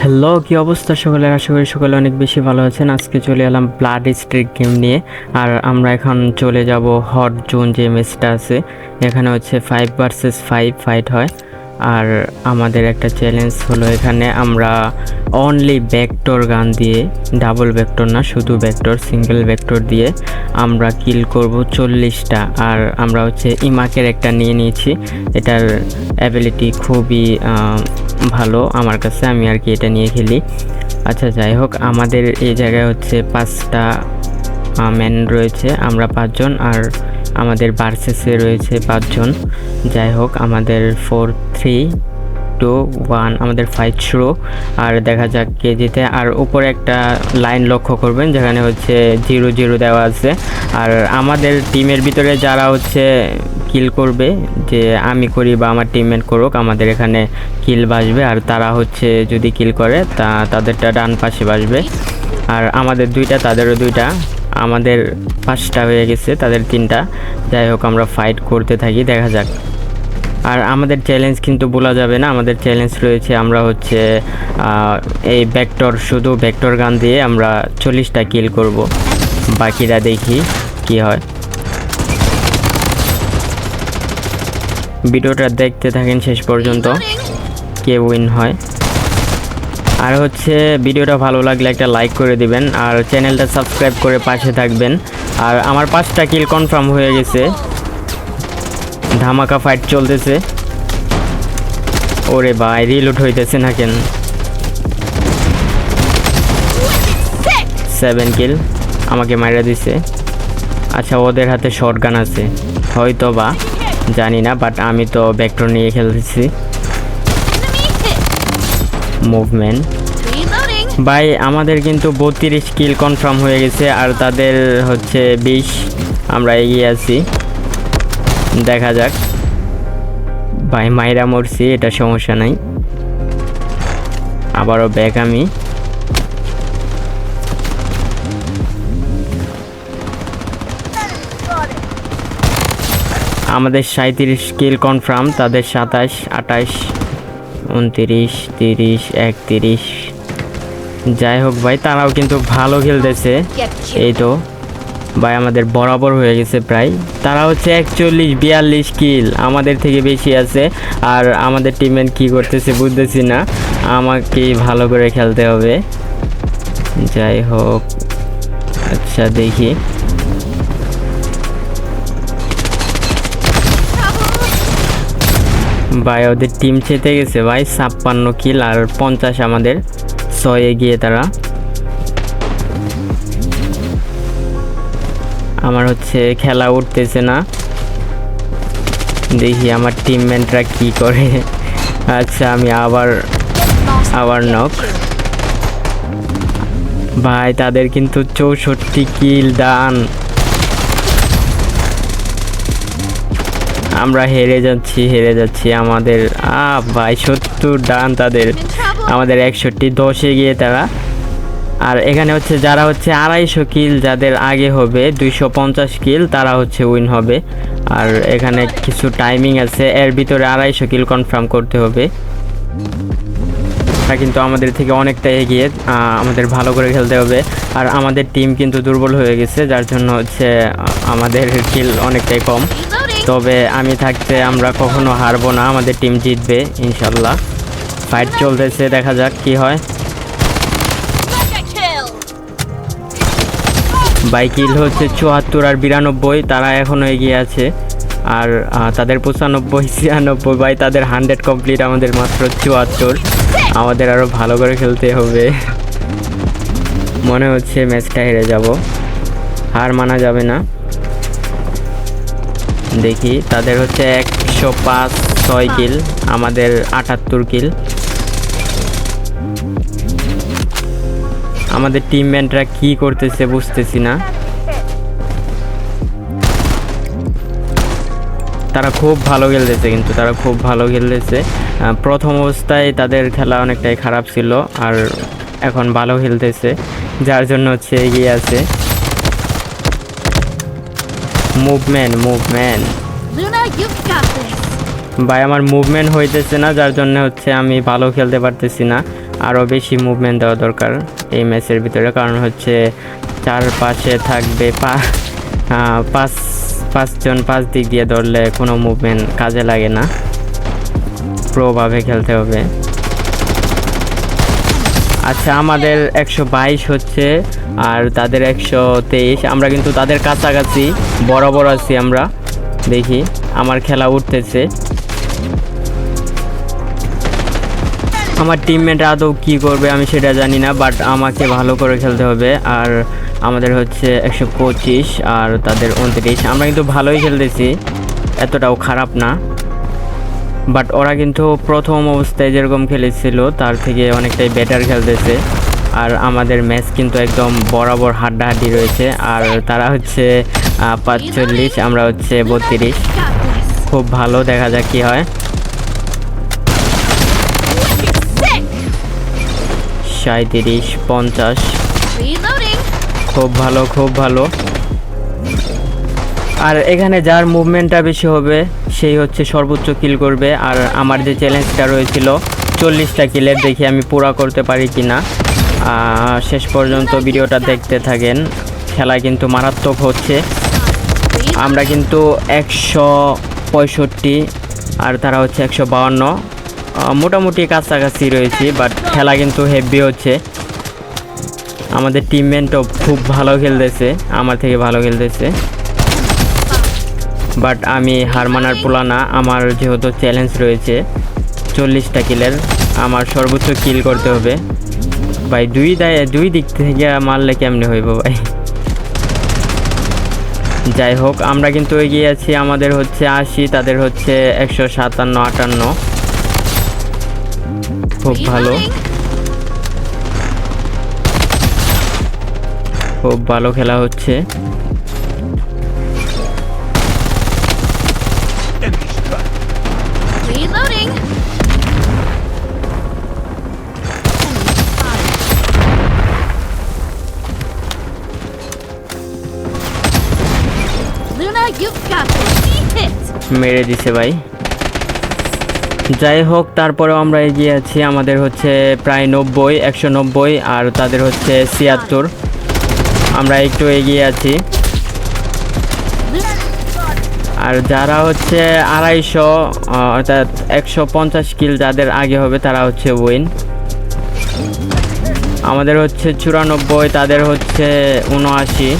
Hello, কী অবস্থা সকলে আশা করি সকলে অনেক বেশি ভালো আছেন। আজকে চলে এলাম ব্লাড স্ট্রিক গেম নিয়ে। আর আমরা এখন চলে যাব হট জোন যে ম্যাচটা আছে, এখানে হচ্ছে ফাইভ ভার্সেস ফাইভ ফাইট হয়। আর আমাদের একটা চ্যালেঞ্জ হলো এখানে আমরা অনলি ভেক্টর গান দিয়ে ডাবল ভেক্টর না, শুধু ভেক্টর সিঙ্গেল ভেক্টর দিয়ে আমরা কিল করব চল্লিশটা। আর আমরা হচ্ছে ইমাকের একটা নিয়ে নিয়েছি। এটার অ্যাবিলিটি খুবই ভালো। আমার কাছে আমি আর কি এটা নিয়ে খেলি। আচ্ছা যাই হোক, আমাদের এই জায়গায় হচ্ছে পাঁচটা ম্যান রয়েছে। আমরা পাঁচজন আর আমাদের বার্সেসে রয়েছে পাঁচজন। যাই হোক, আমাদের ফোর থ্রি টু ওয়ান আমাদের ফাইট শুরু। আর দেখা যাক কে জিতে। আর উপরে একটা লাইন লক্ষ্য করবেন, যেখানে হচ্ছে জিরো জিরো দেওয়া আছে। আর আমাদের টিমের ভিতরে যারা হচ্ছে কিল করবে, যে আমি করি বা আমার টিমমেট করুক, আমাদের এখানে কিল বাসবে। আর তারা হচ্ছে যদি কিল করে, তা তাদেরটা ডান পাশে বাসবে। আর আমাদের দুইটা, তাদেরও দুইটা। আমাদের পাঁচটা হয়ে গেছে, তাদের তিনটা। যাই হোক, আমরা ফাইট করতে থাকি, দেখা যাক। আর আমাদের চ্যালেঞ্জ কিন্তু বলা যাবে না, আমাদের চ্যালেঞ্জ রয়েছে আমরা হচ্ছে এই ব্যাক্টর শুধু ব্যাক্টর গান দিয়ে আমরা চল্লিশটা কিল করব। বাকিরা দেখি কি হয়। ভিডিওটা দেখতে থাকেন শেষ পর্যন্ত, কে উইন হয়। আর হচ্ছে ভিডিওটা ভালো লাগলে একটা লাইক করে দিবেন, আর চ্যানেলটা সাবস্ক্রাইব করে পাশে থাকবেন। আর আমার পাঁচটা কিল কনফার্ম হয়ে গেছে। ধামাকা ফাইট চলতেছে। ওরে ভাই রিলুট হইতেছে না কেন? সেভেন কিল আমাকে মারা দিছে। আচ্ছা ওদের হাতে শর্ট গান আছে। হয়তো বা জানি না বাট আমি তো ভেক্টর নিয়ে খেলতেছি। মুভমেন্ট ভাই, আমাদের কিন্তু বত্রিশ কিল কনফার্ম হয়ে গেছে, আর তাদের হচ্ছে বিশ। আমরা এগিয়ে আছি। দেখা যাক। ভাই, মাইরা মরছি, এটা সমস্যা নাই। আবারও ব্যাক আমি। আমাদের সাঁত্রিশ কিল কনফার্ম তাদের সাতাশ, আঠাশ। উনতিরিশ, তিরিশ, একতিরিশ। যাই হোক ভাই, তারাও কিন্তু ভালো খেলতেছে। এই তো। ভাই, আমাদের বরাবর হয়ে গেছে প্রায়। তারা হচ্ছে একচল্লিশ, বিয়াল্লিশ কিল আমাদের থেকে বেশি আছে। আর আমাদের টিমের কি করতেছে বুঝতেছি না। আমাকে ভালো করে খেলতে হবে। যাই হোক আচ্ছা দেখি। ভাই, ওদের টিম চেতে গেছে ভাই, ছাপ্পান্ন কিল আর পঞ্চাশ আমাদের। ছয় গিয়ে তারা। আমার হচ্ছে খেলা উঠতেছে না। দেখি আমার টিমমেটরা কি করে। আচ্ছা আমি আবার আবার নক ভাই, তাদের কিন্তু চৌষট্টি কিল দান আমরা হেরে যাচ্ছি হেরে যাচ্ছি। আমাদের আ ভাই সত্তর ডান তাদের। আমাদের একষট্টি দশে গিয়ে তারা। আর এখানে হচ্ছে যারা হচ্ছে আড়াইশো কিল যাদের আগে হবে দুইশো পঞ্চাশ কিল তারা হচ্ছে উইন হবে। আর এখানে কিছু টাইমিং আছে এর ভিতরে আড়াইশো কিল কনফার্ম করতে হবে। তা কিন্তু আমাদের থেকে অনেকটা এগিয়ে আমাদের ভালো করে খেলতে হবে। আর আমাদের টিম কিন্তু দুর্বল হয়ে গেছে যার জন্য হচ্ছে আমাদের কিল অনেকটাই কম. তবে আমি থাকতে আমরা কখনো হারবো না, আমাদের টিম জিতবে, ইনশাল্লাহ। ফাইট চলতেছে, দেখা যাক কি হয়। বাইকিল হচ্ছে চুয়াত্তর আর বিরানব্বই, তারা এখনও এগিয়ে আছে। আর তাদের পঁচানব্বই, ছিয়ানব্বই বাই তাদের হান্ড্রেড কমপ্লিট আমাদের মাত্র চুয়াত্তর। আমাদের আরও ভালো করে খেলতে হবে। মনে হচ্ছে ম্যাচটা হেরে যাব। হার মানা যাবে না। দেখি। তাদের হচ্ছে একশো পাঁচ, ছয় কিল, আমাদের আটাত্তর কিল। আমাদের টিমমেটরা কি করতেছে বুঝতেছি না। তারা খুব ভালো খেলতেছে কিন্তু, তারা খুব ভালো খেলতেছে। প্রথম অবস্থায় তাদের খেলা অনেকটাই খারাপ ছিল আর এখন ভালো খেলতেছে, যার জন্য হচ্ছে এগিয়ে আছে। Movement movement. ভাই আমার মুভমেন্ট হইতেছে না যার জন্য হচ্ছে আমি ভালো খেলতে পারতেছি না। আরও বেশি মুভমেন্ট দেওয়া দরকার এই ম্যাচের ভিতরে কারণ হচ্ছে চারপাশে থাকবে পাঁচ পাঁচজন পাঁচ দিক দিয়ে ধরলে কোনো মুভমেন্ট কাজে লাগে না। প্রোভাবে খেলতে হবে। আচ্ছা আমাদের একশো বাইশ হচ্ছে। আর তাদের একশো তেইশ, আমরা কিন্তু তাদের কাছাকাছি বরাবর আছি আমরা। দেখি, আমার খেলা উঠতেছে। আমার টিমমেট আদৌ কী করবে আমি সেটা জানি না বাট আমাকে ভালো করে খেলতে হবে। আর আমাদের হচ্ছে একশো পঁচিশ আর তাদের উনত্রিশ। আমরা কিন্তু ভালোই খেলতেছি, এতটাও খারাপ না। বাট ওরা কিন্তু প্রথম অবস্থায় যেরকম খেলেছিল, তার থেকে অনেকটাই বেটার খেলতেছে। আর আমাদের ম্যাচ কিন্তু একদম বরাবর হাড্ডাহাড্ডি রয়েছে। আর তারা হচ্ছে পাঁচচল্লিশ, আমরা হচ্ছে বত্রিশ। খুব ভালো, দেখা যাক কি হয়. সাঁত্রিশ পঞ্চাশ। খুব ভালো খুব ভালো। আর এখানে যার মুভমেন্টটা বেশি হবে, সেই হচ্ছে সর্বোচ্চ কিল করবে। আর আমার যে চ্যালেঞ্জটা রয়েছিল, চল্লিশটা কিলের দেখি আমি পুরা করতে পারি কি না শেষ পর্যন্ত ভিডিওটা দেখতে থাকেন। খেলা কিন্তু মারাত্মক হচ্ছে। আমরা কিন্তু একশো পঁয়ষট্টি আর তারা হচ্ছে একশো বাউন্ন। মোটামুটি কাছাকাছি রয়েছি বাট খেলা কিন্তু হেভি হচ্ছে। আমাদের টিমমেন্টও খুব ভালো খেলতেছে, আমার থেকে ভালো খেলতেছে। বাট আমি হার মানার পোলা না, আমার যেহেতু চ্যালেঞ্জ রয়েছে, চল্লিশটা কিলের আমার সর্বোচ্চ কিল করতে হবে। ভাই দুই দায় দুই দিক থেকে মারলে কেমনে হইব ভাই? যাই হোক আমরা কিন্তু এগিয়ে আছি। আমাদের হচ্ছে আশি তাদের হচ্ছে একশো সাতান্ন আটান্ন। খুব ভালো। খুব ভালো খেলা হচ্ছে। মেরে দিছে ভাই। যাই হোক, তারপরেও আমরা এগিয়ে আছি। আমাদের হচ্ছে প্রায় নব্বই, একশো নব্বই, আর তাদের হচ্ছে ছিয়াত্তর। আমরা একটু এগিয়ে আছি। আর যারা হচ্ছে আড়াইশো অর্থাৎ একশো পঞ্চাশ কিল যাদের আগে হবে, তারা হচ্ছে উইন। আমাদের হচ্ছে চুরানব্বই, তাদের হচ্ছে উনআশি।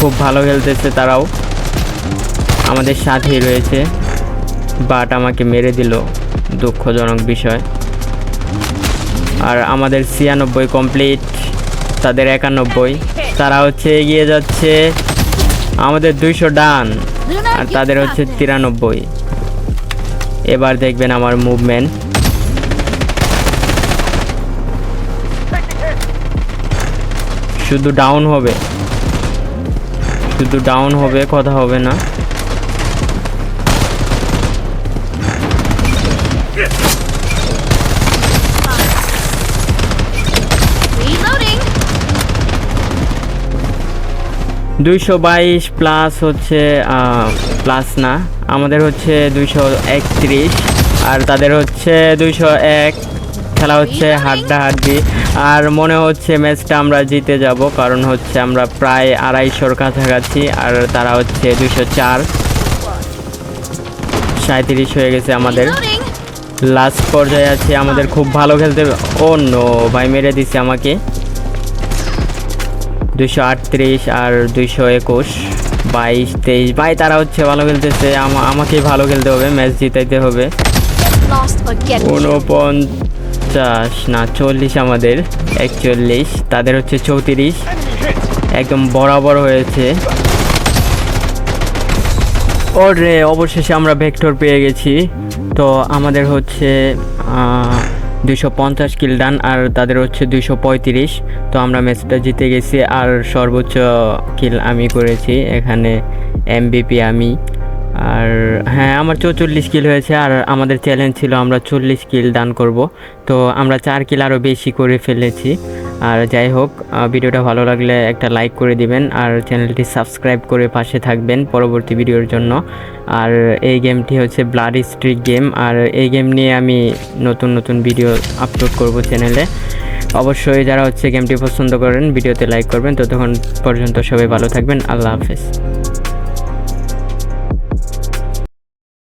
খুব ভালো খেলতেছে তারাও। আমাদের সাথেই রয়েছে বাট আমাকে মেরে দিল দুঃখজনক বিষয়। আর আমাদের ছিয়ানব্বই কমপ্লিট তাদের একানব্বই। তারা হচ্ছে এগিয়ে যাচ্ছে, আমাদের দুইশো ডান, আর তাদের হচ্ছে তিরানব্বই। এবার দেখবেন আমার মুভমেন্ট শুধু ডাউন হবে। শুধু ডাউন হবে, কথা হবে না। দুইশো বাইশ প্লাস হচ্ছে প্লাস না আমাদের হচ্ছে দুইশো একত্রিশ আর তাদের হচ্ছে দুইশো এক খেলা হচ্ছে হাড্ডা হাড্ডি আর মনে হচ্ছে ম্যাচটা আমরা জিতে যাব কারণ হচ্ছে আমরা প্রায় আড়াইশোর কাছাকাছি আর তারা হচ্ছে দুইশো চার। সাঁত্রিশ হয়ে গেছে আমাদের। লাস্ট পর্যায়ে আছে আমাদের খুব ভালো খেলতে ও নো ভাই মেরে দিছে আমাকে। দুইশো আটত্রিশ আর দুইশো একুশ, বাইশ, তেইশ। ভাই, তারা হচ্ছে ভালো খেলতেছে। আমা- আমাকেই ভালো খেলতে হবে, ম্যাচ জিতাইতে হবে. উনপঞ্চাশ না, চল্লিশ আমাদের, একচল্লিশ। তাদের হচ্ছে চৌত্রিশ। একদম বরাবর হয়েছে। ওরে অবশেষে আমরা ভেক্টর পেয়ে গেছি। তো আমাদের হচ্ছে দুইশো পঞ্চাশ কিল ডান আর তাদের হচ্ছে দুইশো পঁয়ত্রিশ। তো আমরা ম্যাচটা জিতে গেছি আর সর্বোচ্চ কিল আমি করেছি, এখানে এমবিপি আমি। আর হ্যাঁ আমার চৌচল্লিশ কিল হয়েছে আর আমাদের চ্যালেঞ্জ ছিল আমরা চল্লিশ কিল দান করব। তো আমরা চার কিল আরও বেশি করে ফেলেছি। আর যাই হোক ভিডিওটা ভালো লাগলে একটা লাইক করে দিবেন আর চ্যানেলটি সাবস্ক্রাইব করে পাশে থাকবেন পরবর্তী ভিডিওর জন্য। আর এই গেমটি হচ্ছে ব্লাড স্ট্রিক গেম আর এই গেম নিয়ে আমি নতুন নতুন ভিডিও আপলোড করব চ্যানেলে অবশ্যই যারা হচ্ছে গেমটি পছন্দ করেন, ভিডিওতে লাইক করবেন। ততক্ষণ পর্যন্ত সবাই ভালো থাকবেন। আল্লাহ হাফেজ।